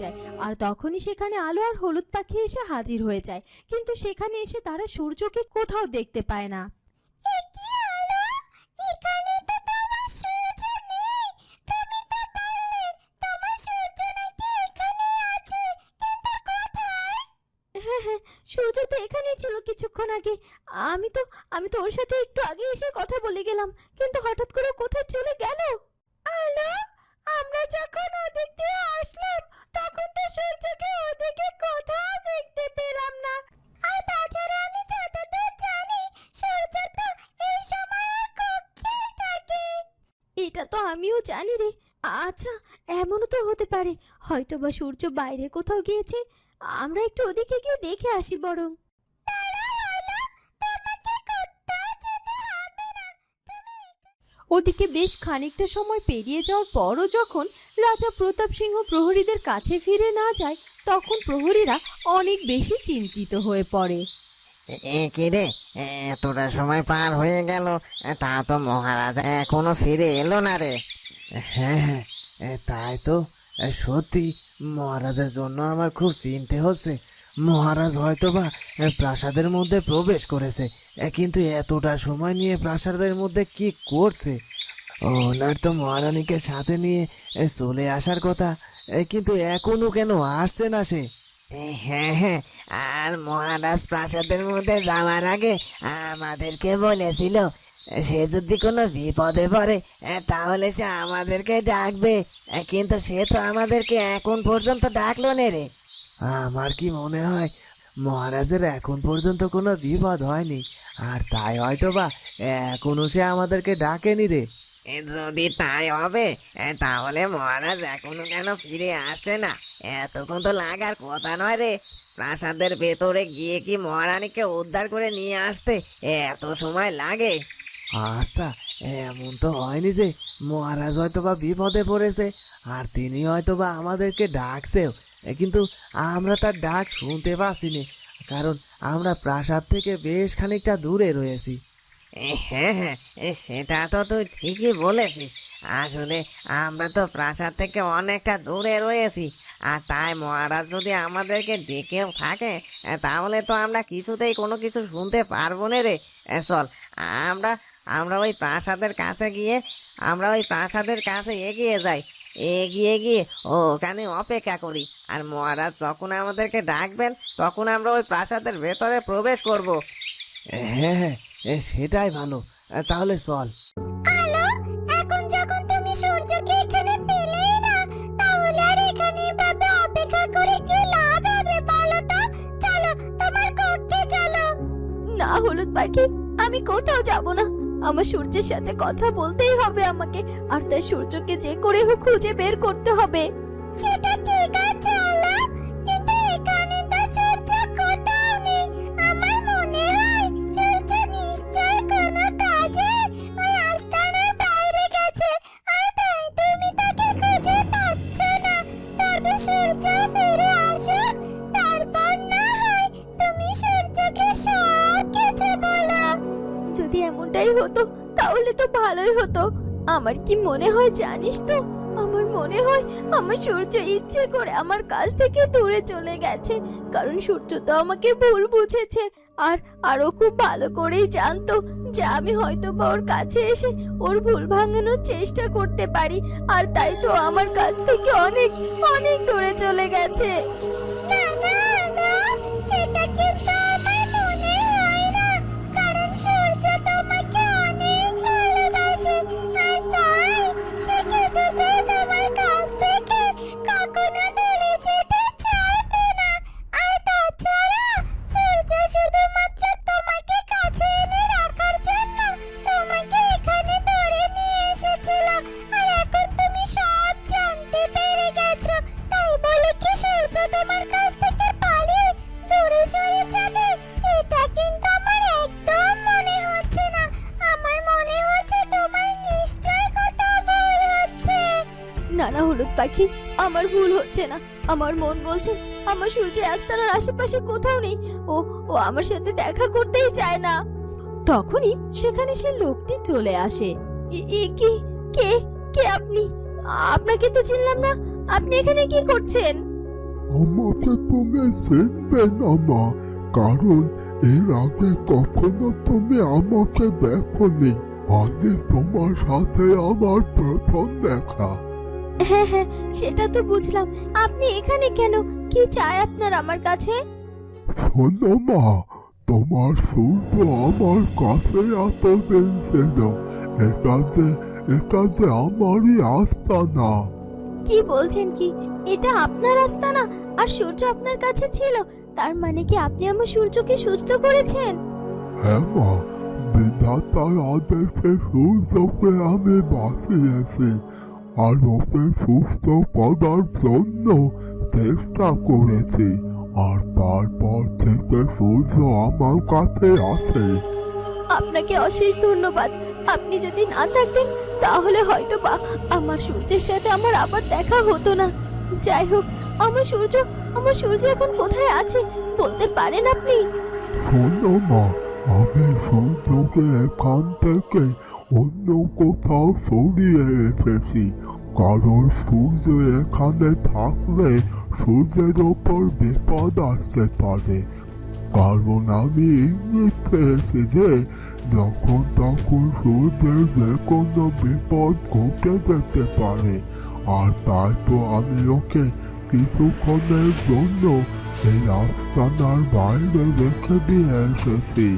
যায়। আর তখনই সেখানে আলো আর হলুদ পাখি এসে হাজির হয়ে যায়। কিন্তু সেখানে এসে তারা সূর্যকে কোথাও দেখতে পায় না। হ্যাঁ হ্যাঁ সূর্য তো এখানেই ছিল কিছুক্ষণ আগে। আমি তো আমি তো ওর সাথে একটু আগে এসে কথা বলে গেলাম। কিন্তু হঠাৎ করে কোথায় চলে গেল? আলো? আমরা যখন ওদিক দিয়ে আসলাম, তখন তো সূর্যকে ওদিকে কোথাও দেখতে পেলাম না। আর তাছাড়া আমি যতদূর জানি, সূর্য তো এই সময় কক্ষেই থাকে। এটা তো আমিও জানি রে। আচ্ছা এমনও তো হতে পারে। হয়তো বা সূর্য বাইরে কোথাও গিয়েছে। আমরা একটু ওদিকে গিয়ে দেখে আসি বরং। ওদিকে বেশ খানিকটা সময় পেরিয়ে যাওয়ার পরও যখন রাজা প্রতাপ সিংহ প্রহরীদের কাছে ফিরে না যায়, তখন প্রহরীরা অনেক বেশি চিন্তিত হয়ে পড়ে। রে? এতটা সময় পার হয়ে গেল তা তো মহারাজা এখনও ফিরে এলো না রে। হ্যাঁ হ্যাঁ তাই তো সত্যি মহারাজের জন্য আমার খুব চিনতে হচ্ছে। মহারাজ হয়তো বা প্রাসাদের মধ্যে প্রবেশ করেছে। কিন্তু এতটা সময় নিয়ে প্রাসাদের মধ্যে কি করছে? ওনার তো মহারানীকে সাথে নিয়ে চলে আসার কথা। কিন্তু এখনও কেন আসছে না সে? হ্যাঁ হ্যাঁ আর মহারাজ প্রাসাদের মধ্যে যাওয়ার আগে আমাদেরকে বলেছিল, সে যদি কোনো বিপদে পড়ে তাহলে সে আমাদেরকে ডাকবে। কিন্তু সে তো আমাদেরকে এখন পর্যন্ত ডাকলো নে রে। আমার কি মনে হয় মহারাজের এখন পর্যন্ত কোনো বিপদ হয়নি। আর তাই হয়তো বা এখনও সে আমাদেরকে ডাকেনি রে। যদি তাই হবে তাহলে মহারাজ এখনও কেন ফিরে আসছে না? এতক্ষণ তো লাগার কথা নয় রে। প্রাসাদের ভেতরে গিয়ে কি মহারানীকে উদ্ধার করে নিয়ে আসতে এত সময় লাগে? আচ্ছা এমন তো হয়নি যে মহারাজ হয়তো বা বিপদে পড়েছে আর তিনি হয়তো বা আমাদেরকে ডাকছেও। কিন্তু আমরা তার ডাক শুনতে পাচ্ছিনি, কারণ আমরা প্রাসাদ থেকে বেশ খানিকটা দূরে রয়েছি। হ্যাঁ হ্যাঁ সেটা তো তুই ঠিকই বলেছিস। আসলে আমরা তো প্রাসাদ থেকে অনেকটা দূরে রয়েছি, আর তাই মহারাজ যদি আমাদেরকে ডেকেও থাকে তাহলে তো আমরা কিছুতেই কোনো কিছু শুনতে পারব না রে। চল, আমরা আমরা ওই প্রাসাদের কাছে গিয়ে, আমরা ওই প্রাসাদের কাছে এগিয়ে যাই। এগিয়ে গিয়ে ওখানে অপেক্ষা করি। আর মহারাজ যখন আমাদেরকে ডাকবেন তখন আমরা ওই প্রাসাদের ভেতরে প্রবেশ করব। হ্যাঁ হ্যাঁ এ, সেটাই ভালো। তাহলে চল। আলো এখন যখন তুমি সূর্যকে এখানে পেলেই না তাহলে আর এখানে ভাবে অপেক্ষা করে কি লাভ হবে বলো তো? চলো তোমার কক্ষে চলো। না হলুদ পাখি আমি কোথাও যাব না। আমার সূর্যের সাথে কথা বলতেই হবে আমাকে আর তাই সূর্যকে যে করে হোক খুঁজে বের করতে হবে। সেটা ঠিক আছে তারপর না যদি এমনটাই হতো, তাহলে তো ভালোই হতো। আমার কি মনে হয় জানিস তো আমার মনে হয় আমার সূর্য ইচ্ছে করে আমার কাছ থেকে দূরে চলে গেছে। কারণ সূর্য তো আমাকে ভুল বুঝেছে। আর আরও খুব ভালো করেই জানতো যে আমি হয়তো বা ওর কাছে এসে ওর ভুল ভাঙানোর চেষ্টা করতে পারি। আর তাই তো আমার কাছ থেকে অনেক অনেক দূরে চলে গেছে। না না হলুদ পাখি, আমার ভুল হচ্ছে না। আমার মন বলছে, আমার সূর্য আস্তানার আশেপাশে কোথাও নেই। ও ও আমার সাথে দেখা করতেই চায় না। তখনই সেখানে সে লোকটি চলে আসে। কি? কে? কে আপনি? আপনাকে তো চিনলাম না। আপনি এখানে কি করছেন? আমাকে তুমি চিনবে না, কারণ এর আগে কখনো তুমি আমাকে দেখোনি। আজকে তোমার সাথে আমার প্রথম দেখা। হ্যাঁ হ্যাঁ সেটা তো বুঝলাম। আপনি এখানে কেন? কি চাই আপনার আমার কাছে? শোনো মা তোমার সূর্য আমার কাছে এতদিন ছিল এটা যে এটা যে আমারই আস্তানা। কি বলছেন কি? এটা আপনার আস্তানা? আর সূর্য আপনার কাছে ছিল তার মানে কি আপনি আমার সূর্যকে সুস্থ করেছেন? হ্যাঁ মা বিধাতার আদেশে সূর্যকে আমি বাঁচিয়েছি। আর ওকে সুস্থ করার জন্য চেষ্টা করেছি। আর তারপর থেকে সূর্য আমার কাছে আছে আপনাকে অশেষ ধন্যবাদ। আপনি যদি না থাকতেন তাহলে হয়তো বা আমার সূর্যের সাথে আমার আবার দেখা হতো না। যাই হোক আমার সূর্য আমার সূর্য এখন কোথায় আছে? বলতে পারেন আপনি? শোনো মা আমি সূর্যকে এখান থেকে অন্য কোথাও সরিয়ে রেখেছি কারণ সূর্য এখানে থাকলে সূর্যের ওপর বিপদ আসতে পারে। কারণ আমি ইঙ্গিত পেয়েছি যে যখন তখন সূর্যের যে কোনো বিপদ ঘটে যেতে পারে। আর তাই তো আমি ওকে কিছুক্ষণের জন্য এই আস্তানার বাইরে রেখে দিয়ে এসেছি।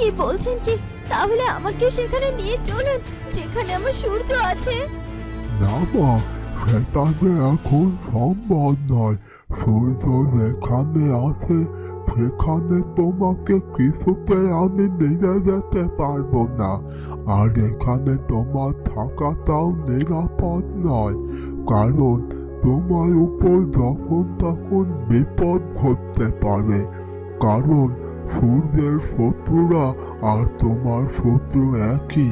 কি বলছেন কি? তাহলে আমাকে সেখানে নিয়ে চলুন, যেখানে আমার সূর্য আছে। না মা, সেটা যে এখন সম্ভব নয়। সূর্য যেখানে আছে, সেখানে তোমাকে কিছুতে আমি নিয়ে যেতে পারব না। আর এখানে তোমার থাকাটাও নিরাপদ নয়। কারণ তোমার উপর যখন তখন বিপদ ঘটতে পারে। কারণ সূর্যের শত্রুরা আর তোমার শত্রু একই।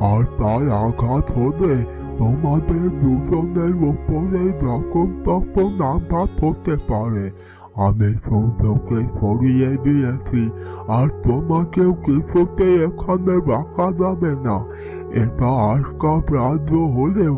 আর তাই আঘাত হলে তোমাদের দুজনের উপরে যখন তখন আঘাত হতে পারে। আমি সূর্যকে সরিয়ে দিয়েছি, আর তোমাকেও কিছুতে এখানে রাখা যাবে না। এটা আশকাপ রাজ্য হলেও,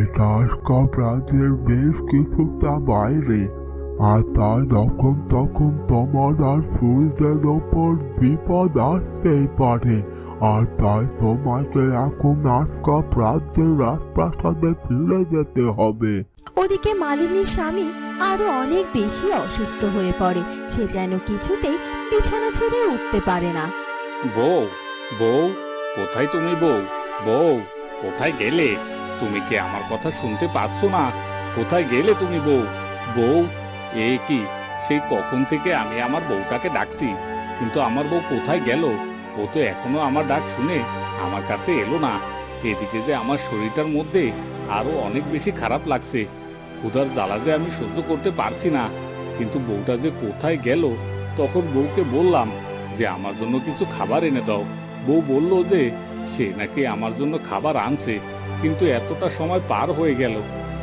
এটা আশকাপ রাজ্যের বেশ কিছুটা বাইরে। আর তাই যখন তখন তোমার আর সূর্যের ওপর বিপদ আসতেই পারে। আর তাই তোমাকে এখন আজকাপ রাজ্যের রাজপ্রাসাদে ফিরে যেতে হবে। ওদিকে মালিনীর স্বামী আরও অনেক বেশি অসুস্থ হয়ে পড়ে। সে যেন কিছুতেই বিছানা ছেড়ে উঠতে পারে না। বউ বউ কোথায় তুমি বউ? বউ কোথায় গেলে? তুমি কি আমার কথা শুনতে পাচ্ছ না? কোথায় গেলে তুমি বউ? বউ এ কি? সেই কখন থেকে আমি আমার বউটাকে ডাকছি? কিন্তু আমার বউ কোথায় গেল? ও তো এখনও আমার ডাক শুনে আমার কাছে এলো না। এদিকে যে আমার শরীরটার মধ্যে আরও অনেক বেশি খারাপ লাগছে। ক্ষুধার জ্বালা যে আমি সহ্য করতে পারছি না। কিন্তু বউটা যে কোথায় গেল? তখন বউকে বললাম যে, আমার জন্য কিছু খাবার এনে দাও। বউ বলল যে, সে নাকি আমার জন্য খাবার আনছে, কিন্তু এতটা সময় পার হয়ে গেল।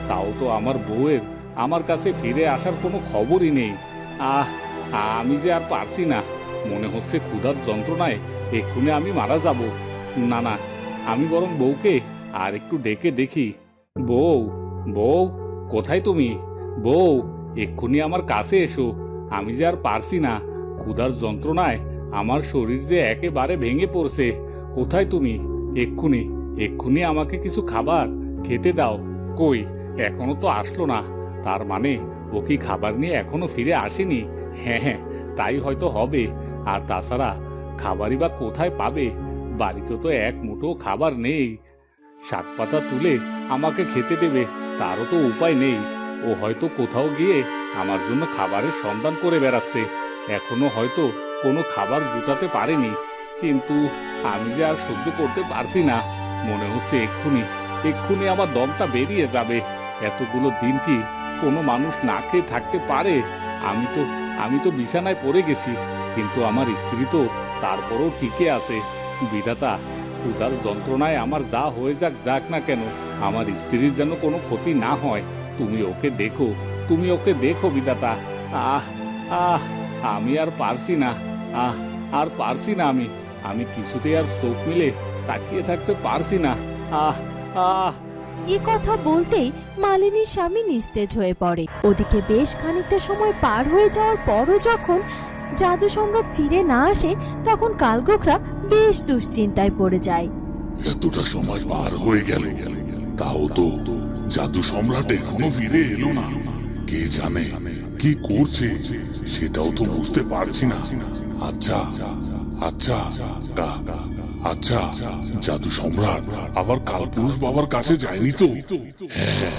তাও তো আমার বউয়ের আমার কাছে ফিরে আসার কোনো খবরই নেই। আহ, আমি যে আর পারছি না। মনে হচ্ছে ক্ষুধার যন্ত্রণায় এক্ষুনি আমি মারা যাব। না না, আমি বরং বউকে আর একটু ডেকে দেখি। বউ বউ, কোথায় তুমি? বউ, এক্ষুনি আমার কাছে এসো। আমি যে আর পারছি না। ক্ষুধার যন্ত্রণায় আমার শরীর যে একেবারে ভেঙে পড়ছে। কোথায় তুমি? এক্ষুনি এক্ষুনি আমাকে কিছু খাবার খেতে দাও। কই, এখনও তো আসলো না। তার মানে ও কি খাবার নিয়ে এখনও ফিরে আসেনি? হ্যাঁ হ্যাঁ তাই হয়তো হবে। আর তাছাড়া, খাবারই বা কোথায় পাবে? বাড়িতে তো এক মুঠো খাবার নেই। শাক পাতা তুলে আমাকে খেতে দেবে, তারও তো উপায় নেই। ও হয়তো কোথাও গিয়ে আমার জন্য খাবারের সন্ধান করে বেড়াচ্ছে। এখনও হয়তো কোনো খাবার জুটাতে পারেনি। কিন্তু আমি যে আর সহ্য করতে পারছি না। মনে হচ্ছে এক্ষুনি এক্ষুনি আমার দমটা বেরিয়ে যাবে। এতগুলো দিন কি কোনো মানুষ না খেয়ে থাকতে পারে। আমি তো আমি তো বিছানায় পড়ে গেছি, কিন্তু আমার স্ত্রী তো তারপরও টিকে আছে। বিধাতা, ক্ষুধার যন্ত্রণায় আমার যা হয়ে যাক যাক না কেন, আমার স্ত্রীর যেন কোনো ক্ষতি না হয়। তুমি ওকে দেখো, তুমি ওকে দেখো বিধাতা। আহ আহ, আমি আর পারছি না, আহ, আর পারছি না আমি। আমি কিছুতেই আর চোখ মিলে তাকিয়ে থাকতে পারছি না। আহ আহ। এ কথা বলতেই মালিনীর স্বামী নিস্তেজ হয়ে পড়ে। ওদিকে বেশ খানিকটা সময় পার হয়ে যাওয়ার পরও যখন জাদু সম্রাট ফিরে না আসে, তখন কালগোখরা বেশ দুশ্চিন্তায় পড়ে যায়। এতটা সময় পার হয়ে গেল। তাও তো জাদু সম্রাট এখনও ফিরে এলো না। কে জানে কি করছে, সেটাও তো বুঝতে পারছি না। আচ্ছা আচ্ছা আচ্ছা জাদু সম্রাট, আবার কালপুরুষ বাবার কাছে যায়নি তো? হ্যাঁ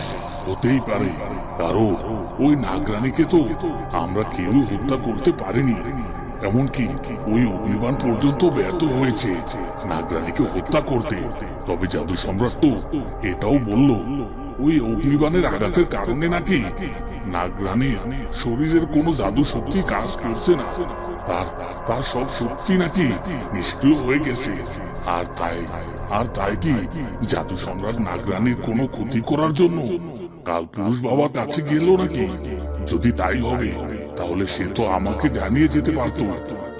হতেই পারে। ওই তো আমরা কেউ হত্যা করতে পারিনি। এমনকি ওই অগ্নিবাণ পর্যন্ত ব্যর্থ হয়েছে নাগরানীকে হত্যা করতে। তবে জাদু সম্রাট তো এটাও বলল, ওই অগ্নিবাণের আঘাতের কারণে নাকি শরীরের কোনো জাদু শক্তি কাজ করছে না। তার তার সব শক্তি নাকি? নিষ্ক্রিয় হয়ে গেছে। আর তাই আর তাই কি জাদু সম্রাট নাগরানীর কোনো ক্ষতি করার জন্য কাল পুরুষ বাবার কাছে গেল নাকি? যদি তাই হবে, তাহলে সে তো আমাকে জানিয়ে যেতে পারতো।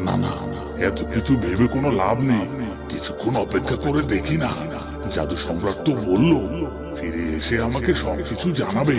না না, এত কিছু ভেবে কোনো লাভ নেই। কিছুক্ষণ অপেক্ষা করে দেখি না। জাদু সম্রাট তো বলল, ফিরে এসে আমাকে সবকিছু জানাবে।